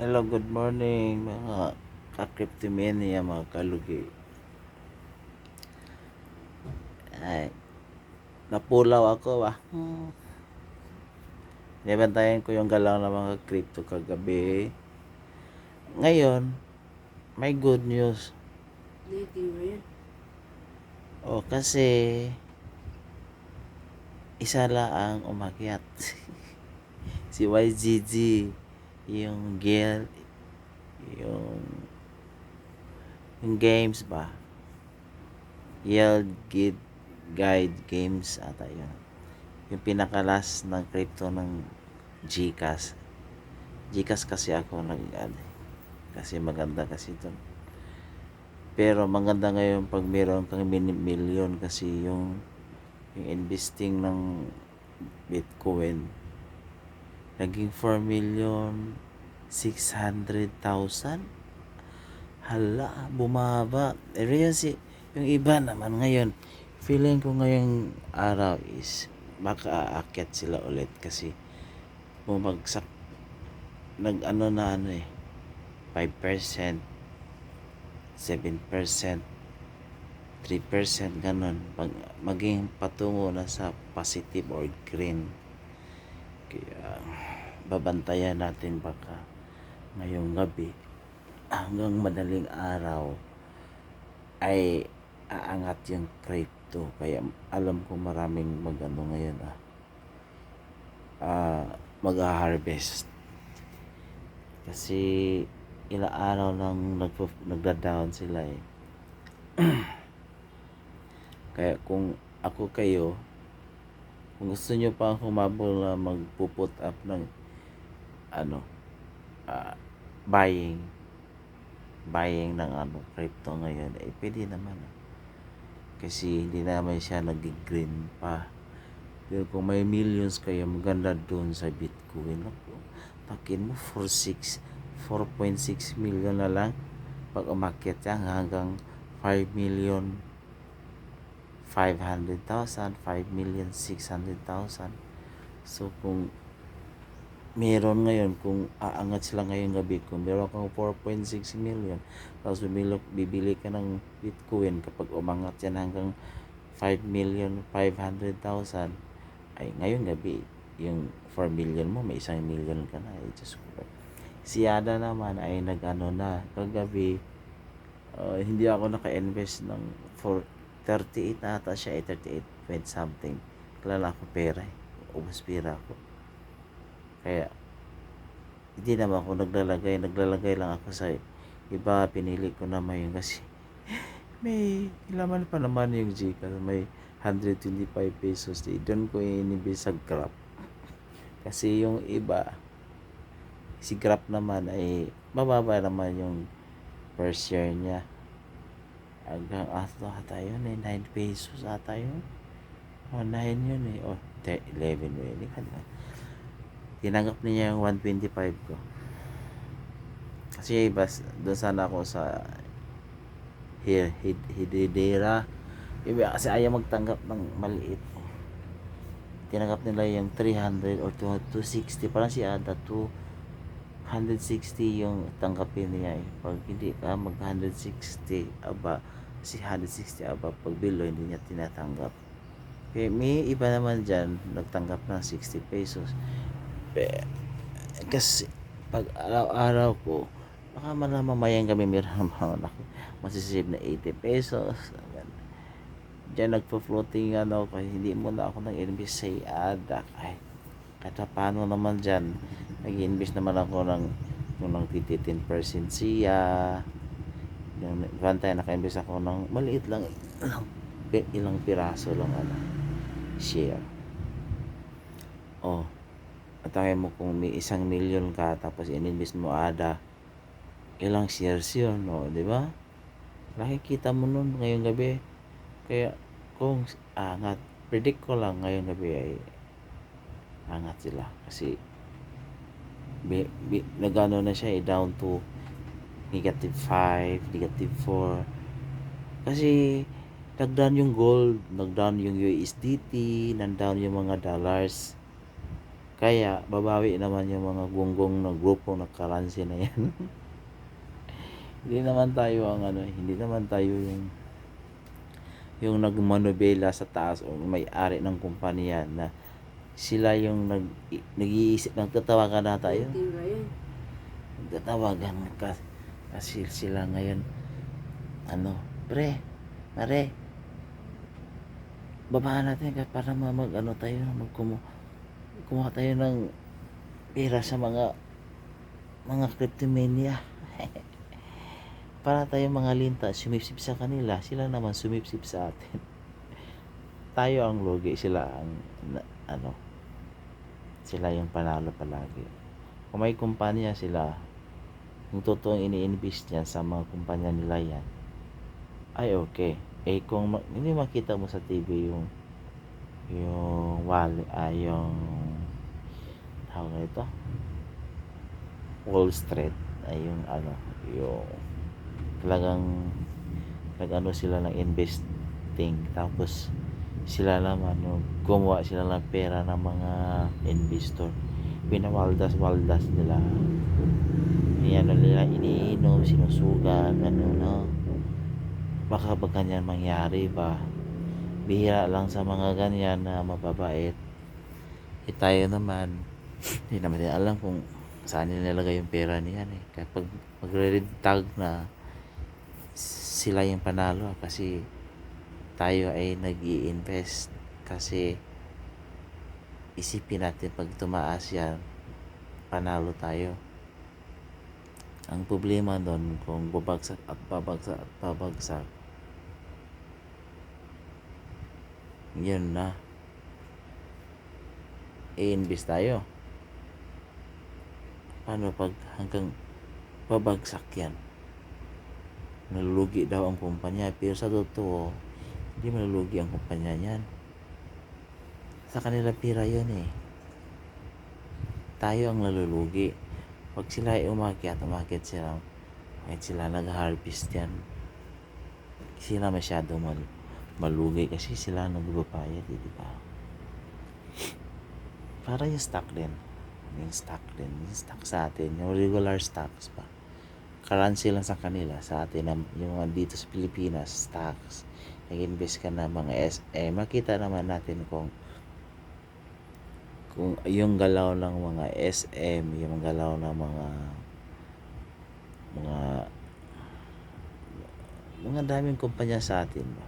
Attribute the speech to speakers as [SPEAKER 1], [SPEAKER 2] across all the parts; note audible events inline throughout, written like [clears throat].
[SPEAKER 1] Hello, good morning mga ka-cryptomania, mga kalugi. Ay, napulaw ako ah. Hmm. Nibantayan ko yung galaw ng mga crypto kagabi. Ngayon, may good news. O kasi isa lang ang umakyat. [laughs] si YGG yung girl yung yung games ba? Yield Guide Guide Games ata yun. Yung pinakalas ng crypto ng Gcash. Gcash kasi ako nag ano, kasi maganda kasi doon pero maganda ngayon pag meron kang million kasi yung yung investing ng Bitcoin naging 4 million 600,000 hala bumaba. Pero yun si yung iba naman ngayon feeling ko ngayong araw is baka aakyat sila ulit kasi bumagsak. Nag ano na ano eh 5% 7% 3% ganun. Pag maging patungo na sa positive or green. Kaya babantayan natin baka ngayong gabi hanggang madaling araw ay aangat yung crypto. Kaya alam ko maraming magano ngayon ah. Ah mag-harvest. Kasi ilang araw nang nagpo- nagda-down sila eh. [clears throat] Kaya kung ako kayo kung gusto nyo pa humabol na magpuput up ng ano ah, buying buying ng ano crypto ngayon eh pwede naman ah. kasi hindi naman siya nag-green pa pero kung may millions kayo maganda doon sa bitcoin ako takin mo 4.6 4.6 million na lang pag umakyat yan hanggang 5 million 500,000, 5 million 600,000. So kung meron ngayon, kung aangat sila ngayong gabi, kung meron kang 4.6 million, tapos bibili, bibili ka ng Bitcoin kapag umangat yan hanggang 5 million 500,000, ay ngayong gabi, yung 4 million mo, may isang million ka na. Eh, just Si Ada naman ay nag-ano na, kagabi, uh, hindi ako naka-invest ng for 38 na ata siya, eh, 38 point something. Kilala ko pera eh. Ubus pera ako. Kaya, hindi naman ako naglalagay. Naglalagay lang ako sa iba. Pinili ko naman yun kasi [laughs] may laman pa naman yung Gcash. May 125 pesos. Eh. Doon ko inibig sa Grab. [laughs] Kasi yung iba, si Grab naman ay mababa naman yung first year niya hanggang ato ata yun eh 9 pesos ata yun o 9 yun eh o 11 yun eh tinanggap niya yung 125 ko. Kasi bas doon sana ako sa Hid Hididera. Iba kasi ayaw magtanggap ng maliit. Tinanggap nila yung 300 or 260 parang si Ada 260 yung tanggapin niya eh. pag hindi ka mag 160 aba si 160 aba pag below hindi niya tinatanggap. Okay, may iba naman dyan nagtanggap ng 60 pesos. eh, kasi pag araw-araw ko baka man mamayang kami meron [laughs] ako masisave na 80 pesos dyan nagpo-floating ano kasi hindi mo na ako nag-invest sa ADA ay kahit pa paano naman dyan nag-invest naman ako ng yung ng 10% siya. Yung one time naka-invest ako ng maliit lang ilang, ilang piraso lang ano share. Oh at mo kung may isang million ka tapos ininvest mo ada ilang shares yun no di ba? Nakikita mo nun ngayong gabi. Kaya kung angat predict ko lang ngayong gabi ay angat sila. Kasi bi, bi, nagano na siya eh, down to negative 5, negative 4 kasi nagdown yung gold nagdown yung USDT nagdown yung mga dollars Kaya, babawi naman yung mga gonggong na grupo na currency na yan. [laughs] hindi naman tayo ang ano, hindi naman tayo yung yung nagmanobela sa taas o may-ari ng kumpanya na sila yung nag nag-iisip nagtatawagan na tayo nagtatawagan ka, kasi sila ngayon ano pre mare babaan natin para ma- mag ano tayo mag kumuha tayo ng pera sa mga mga cryptomania. [laughs] Para tayo mga linta sumipsip sa kanila sila naman sumipsip sa atin. [laughs] Tayo ang logi sila ang na- ano sila yung panalo palagi. Kung may kumpanya sila kung totoong ini-invest niyan sa mga kumpanya nila yan ay okay. Eh kung ma- hindi makita mo sa TV yung yung wall ay yung na ito? Wall Street. Ay yung ano yung talagang nag ano sila ng investing. Tapos sila naman no, gumawa sila ng pera ng mga investor. Pinawaldas-waldas nila. Yan nila iniinom sinusugan ano no? Baka ba ganyan mangyari ba? Bihira lang sa mga ganyan na mababait. Eh tayo naman hindi naman din alam kung saan nila nilagay yung pera niyan eh. Kapag magre-red tag na sila yung panalo kasi tayo ay nag invest kasi isipin natin pag tumaas yan panalo tayo. Ang problema doon kung babagsak at babagsak at babagsak yun na. I-invest tayo paano pag hanggang babagsak yan? Nalulugi daw ang kumpanya pero sa totoo hindi malulugi ang kumpanya niyan. Sa kanila pira yun eh. Tayo ang nalulugi. Pag sila ay umakyat umakyat sila. Kahit sila nag-harvest yan sila masyado mal malugi kasi sila nagbabapayad eh, di ba? Para yung stock din. Yung stock din yung stock sa atin yung regular stocks pa currency lang sa kanila sa atin yung mga dito sa Pilipinas stocks. Nag-invest ka na mga SM makita naman natin kung kung yung galaw ng mga SM yung galaw ng mga mga mga daming kumpanya sa atin ba?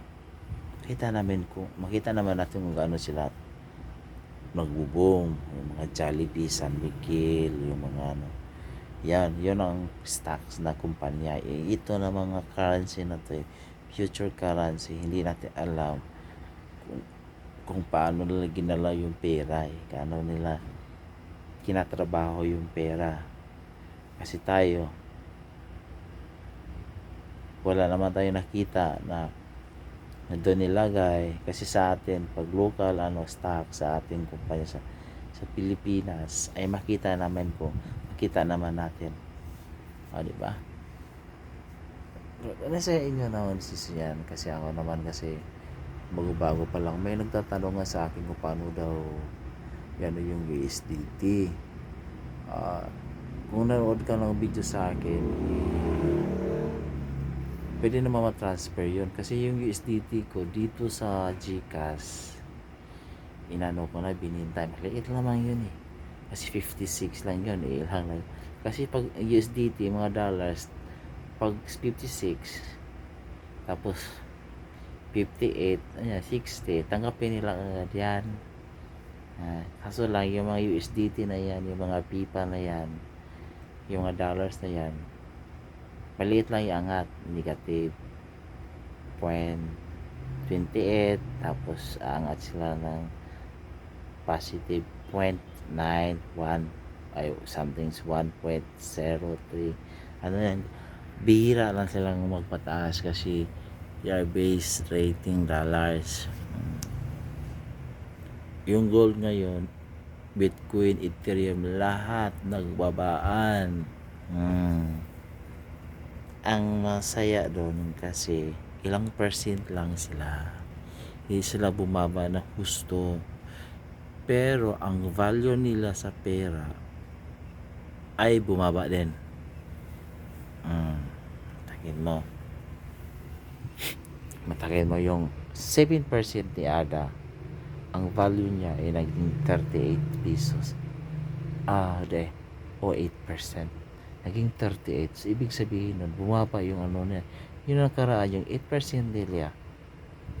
[SPEAKER 1] Kita namin kung makita naman natin kung gaano sila nagbo-boom yung mga Jollibee, San Miguel yung mga ano. Yan, yun ang stocks na kumpanya. Eh, ito na mga currency na to eh, future currency hindi natin alam kung, kung paano nila ginala yung pera eh, paano nila kinatrabaho yung pera. Kasi tayo wala naman tayo nakita na na doon nilagay. Kasi sa atin pag local ano stock sa ating kumpanya sa sa Pilipinas ay makita naman po makita naman natin. O di ba? Nasa inyo naman sis yan kasi ako naman kasi bago-bago pa lang. May nagtatanong nga sa akin kung paano daw yan yung USDT Ah, kung nanood ka ng video sa akin pwede naman ma-transfer yun. Kasi yung USDT ko dito sa GCash inano ko na binintay. Maliit lamang yun eh. Kasi 56 lang yun eh ilang lang. Kasi pag USDT mga dollars pag 56 tapos 58 ayan, 60 tanggapin nila agad yan. Kaso lang yung mga USDT na yan yung mga pipa na yan yung mga dollars na yan maliit lang yung angat negative point 28 tapos angat sila ng positive point 91 ay something's 1.03 ano yan bihira lang silang magpataas kasi year based rating dollars Mm. yung gold ngayon Bitcoin, Ethereum, lahat nagbabaan. Hmm ang masaya doon kasi ilang percent lang sila hindi sila bumaba na husto Pero ang value nila sa pera ay bumaba din. Mm. Takin mo. Matakin mo yung 7% ni Ada. Ang value niya ay naging 38 pesos. Ah, de. O 8%. Naging 38. So, ibig sabihin nun, bumaba yung ano niya. Yung nakaraan, yung 8% nila,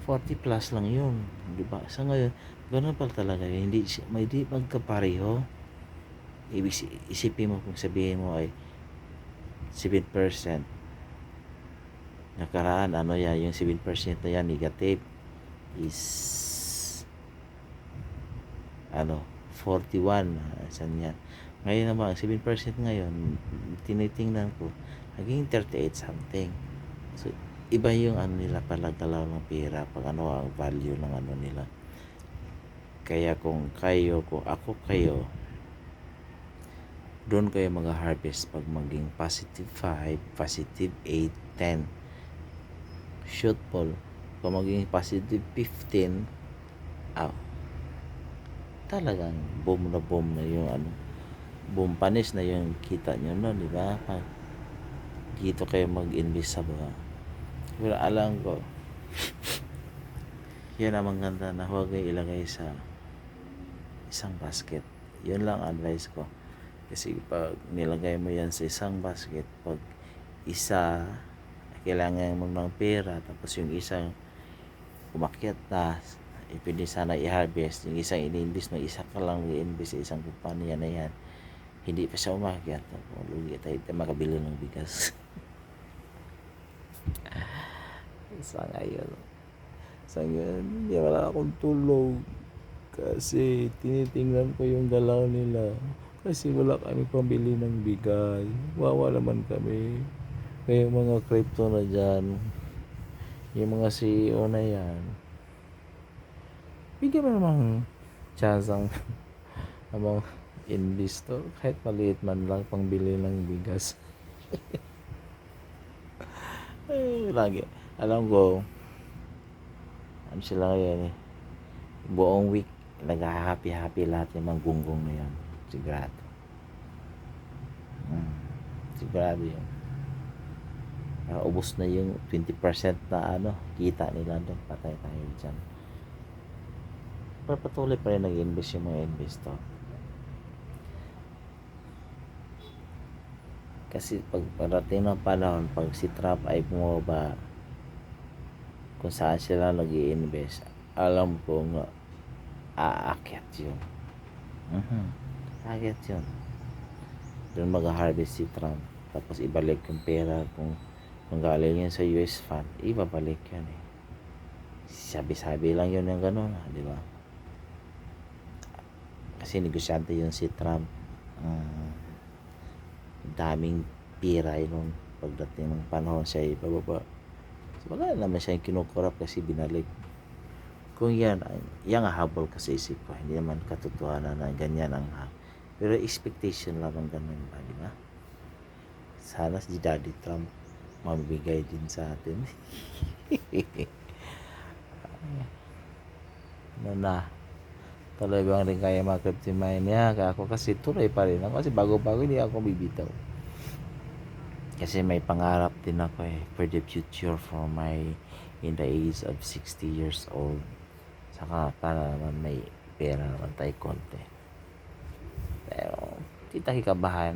[SPEAKER 1] 40 plus lang yun. Di ba? Sa ngayon, ganun pala talaga. yun. Hindi, may di magkapareho. Ibig si- isipin mo kung sabihin mo ay 7%. Nakaraan, ano yan, yung 7% na yan, negative, is, ano, 41. ah, Saan yan? Ngayon naman, 7% ngayon, tinitingnan ko, naging 38 something. So, iba yung ano nila pala galaw ng pera pag ano ang value ng ano nila. Kaya kung kayo, kung ako kayo, doon kayo mag-harvest pag maging positive 5, positive 8, 10. Shoot ball. Kung maging positive 15, ah, talagang boom na boom na yung ano, panis na yung kita nyo no, di ba? Dito kayo mag-invest sa baba. Pero alam ko, [laughs] yan ang maganda na huwag kayo ilagay sa isang basket. Yun lang advice ko. Kasi pag nilagay mo yan sa isang basket, pag isa, kailangan mo ng pera, tapos yung isang umakyat na, eh, pwede sana i-harvest. Yung isang ini-invest mo, isa ka lang i-invest sa isang kumpanya na yan. Hindi pa umakyat. Tapos, lugi tayo, tayo makabili ng bigas. [laughs] sa ngayon. Sa ngayon, hindi wala akong tulog. Kasi tinitingnan ko yung galaw nila. Kasi wala kami pambili ng bigay. Wawa naman kami. Kaya mga crypto na dyan, yung mga CEO na yan, bigyan mo namang chance ang [laughs] ang mga investor kahit maliit man lang pangbili ng bigas. [laughs] eh, lagi. Alam ko, ano sila ngayon eh, buong week, nag-happy-happy lahat yung mga gunggong na yan. Sigurado. Hmm. Sigurado yun. Para ubos na yung 20% na ano, kita nila doon. Patay tayo dyan. Pero patuloy pa rin nag-invest yung mga investor. Kasi pag parating ng panahon, pag si Trump ay bumaba, kung saan sila nag invest alam ko nga, aakyat yun. Mhm. Aakyat yun. Doon mag-harvest si Trump. Tapos ibalik yung pera kung kung galing yun sa US fund, ibabalik yun eh. Sabi-sabi lang yun ng gano'n, ah, di ba? Kasi negosyante yun si Trump. Ah, daming pira yun pagdating ng panahon siya ibababa. So, wala naman siya yung kinukurap kasi binalik. Kung yan, yan ang habol kasi isip ko. Hindi naman katotohanan na ganyan ang ha. Pero expectation lang ng ganun ba, di ba? Sana si Daddy Trump mabigay din sa atin. [laughs] ano na, tuloy bang rin kaya mine niya? Kaya ako kasi tuloy pa rin ako kasi bago-bago hindi ako bibitaw. Kasi may pangarap din ako eh for the future for my in the age of 60 years old. Saka para naman may pera naman tayo konti. Pero, hindi tayo kabahan.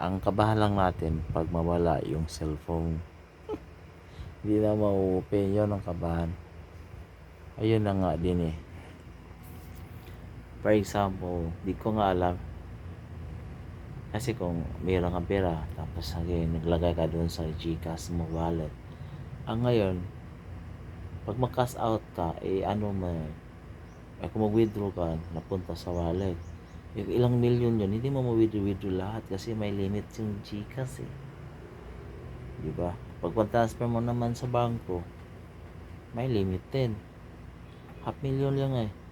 [SPEAKER 1] Ang kabahan lang natin pag mawala yung cellphone. [laughs] hindi na mauupi. Yun ang kabahan. Ayun na nga din eh. For example, di ko nga alam. Kasi kung mayroon kang pera, tapos again, naglagay ka doon sa Gcash mo wallet. Ang ngayon, pag mag-cash out ka, eh ano mo, eh kung mag-withdraw ka, napunta sa wallet. Yung ilang million yun, hindi mo ma-withdraw lahat kasi may limit yung Gcash eh. Di ba? Pag transfer mo naman sa bangko, may limit din. Half million lang eh.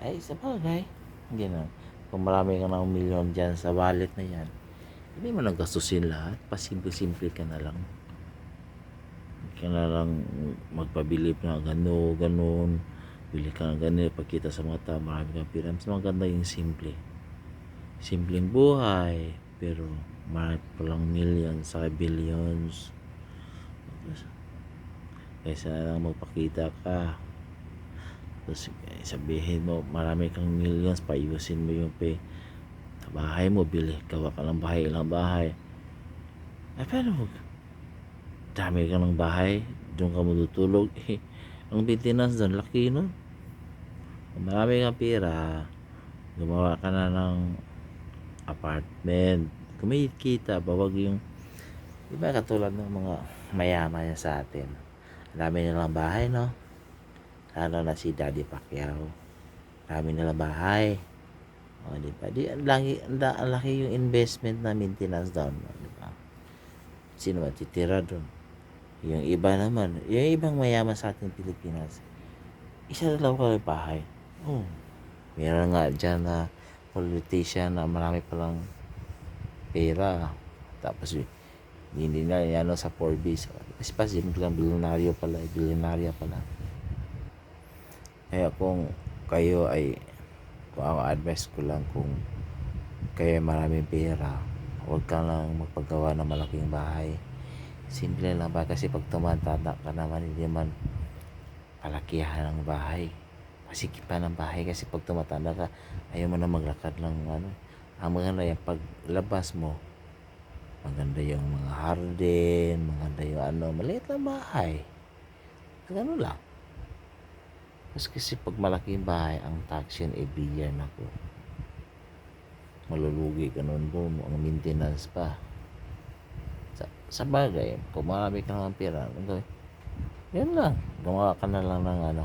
[SPEAKER 1] Ay, sa bagay. Hindi na. Kung marami ka ng million dyan sa wallet na yan, hindi mo nagastusin lahat. Pasimple-simple ka na lang. Ka na lang magpabilip na gano, ganon. Bili ka ng ganito, pagkita sa mga tao, marami kang pira. Mas maganda yung simple. Simpleng buhay, pero marami palang millions, sa billions. Kaysa lang magpakita ka. Tapos eh, sabihin mo, marami kang millions, payusin mo yung pay. Sa bahay mo, bili. Gawa ka ng bahay, ilang bahay. Eh, pero dami ka ng bahay, doon ka matutulog. Eh, [laughs] ang maintenance doon, laki nun. Kung marami kang pera, gumawa ka na ng apartment. May kita, bawag yung, di ba katulad ng mga mayaman yan sa atin. Ang dami nilang bahay, no? Lalo na si Daddy Pacquiao. Dami nilang bahay. O, di ba? Di, ang laki, ang, laki yung investment na maintenance doon. o, Di ba? Sino ba titira doon? Yung iba naman, yung ibang mayaman sa ating Pilipinas, isa na lang kami bahay. Oh. Meron nga dyan na politician na marami palang pera. Tapos hindi na yan ano, sa Forbes. Kasi pa lang bilyonaryo pala, bilyonarya pala. Kaya kung kayo ay kung ako advice ko lang kung kayo ay maraming pera, huwag ka lang magpagawa ng malaking bahay. Simple lang ba? Kasi pag tumatanda ka naman, hindi man palakihan ng bahay. Masikipan ng bahay kasi pag tumatanda ka, ayaw mo na maglakad ng ano. Ang maganda yung paglabas mo, maganda yung mga harden, maganda yung ano, maliit lang bahay. Ganun lang. Mas kasi pag malaking bahay, ang tax yan every year na. Malulugi ka nun po, ang maintenance pa. Sa, sa bagay, kung marami ka ng pera, ano gawin? Yan lang. Gumawa ka na lang ng ano,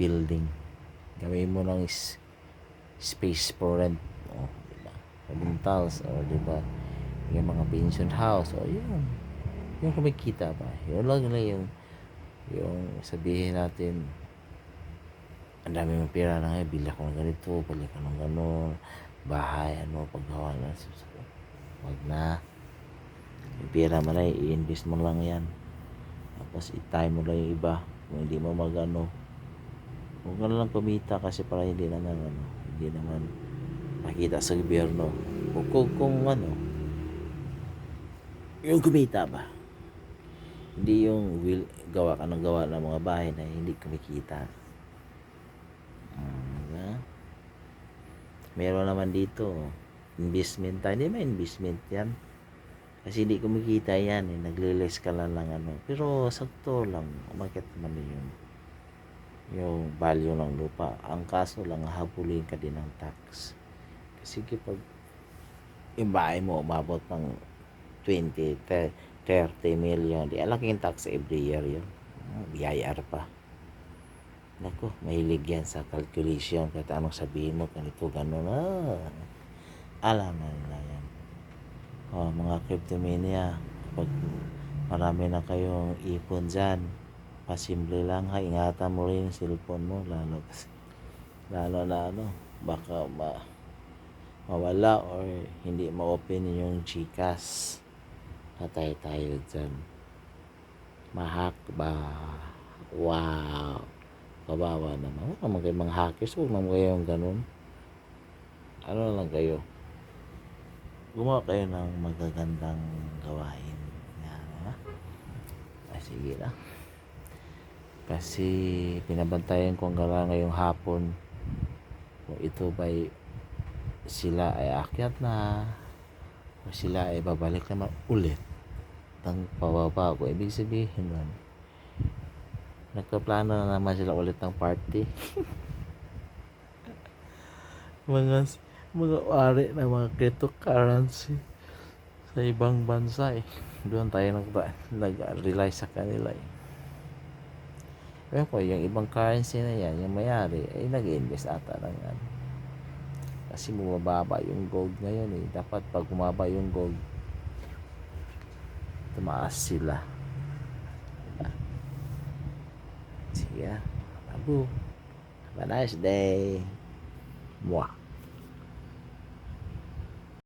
[SPEAKER 1] building. Gawin mo ng is, space for rent. O, di ba? Rentals, o di ba? Yung mga pension house, o yun. Yung kumikita ba? Yun lang na yung yung sabihin natin ang dami mong pera na ngayon, bili ako ng ganito, bili ka ng gano'n, bahay, ano, paggawa na. Wag na. Yung pera mo na, i-invest mo lang yan. Tapos i-time mo lang yung iba. Kung hindi mo magano. Huwag ka lang kumita kasi para hindi naman ano, hindi naman makita sa gobyerno. Kung, kung, kung ano, yung kumita ba? Hindi yung will, gawa ka ng gawa ng mga bahay na hindi kumikita. Mm, diba? Meron naman dito, investment tayo. Hindi ba investment yan? Kasi hindi kumikita yan eh. Nagle-less ka lang ng ano. Pero sakto lang. Umakit naman yun. Yung value ng lupa. Ang kaso lang, habulin ka din ng tax. Kasi kapag yung bahay mo umabot ng 20, 30 million, di alaking tax every year yun. BIR pa. Nako, mahilig yan sa calculation. Kahit anong sabihin mo, ganito, gano'n. Ah, alam na nila yan. Oh, mga cryptomania, kapag marami na kayong ipon dyan, pasimple lang ha, ingatan mo rin yung cellphone mo, lalo kasi, [laughs] lalo na ano, baka ma, mawala or hindi ma-open yung Gcash. Patay tayo dyan. Mahak ba? Wow! Kawawa naman. Huwag naman kayo mga hackers. Huwag naman kayo yung ganun. Ano lang kayo? Gumawa kayo ng magagandang gawain. Yan, ha? Ay, sige na. Kasi pinabantayan ko hanggang ngayong hapon kung ito ba'y sila ay akyat na o sila ay babalik naman ulit ng pababa ko. Ibig sabihin nun, nagkaplano na naman sila ulit ng party. [laughs] mga mga wari na mga cryptocurrency sa ibang bansa eh. Doon tayo nag, nag-rely sa kanila eh. Pero po, yung ibang currency na yan, yung mayari, ay nag-invest ata ng ano. Kasi bumababa yung gold ngayon eh. Dapat pag bumaba yung gold, tumaas sila. Diba? Sige ah. Tabu. Have a nice day. Mwah.